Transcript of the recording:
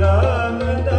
Ram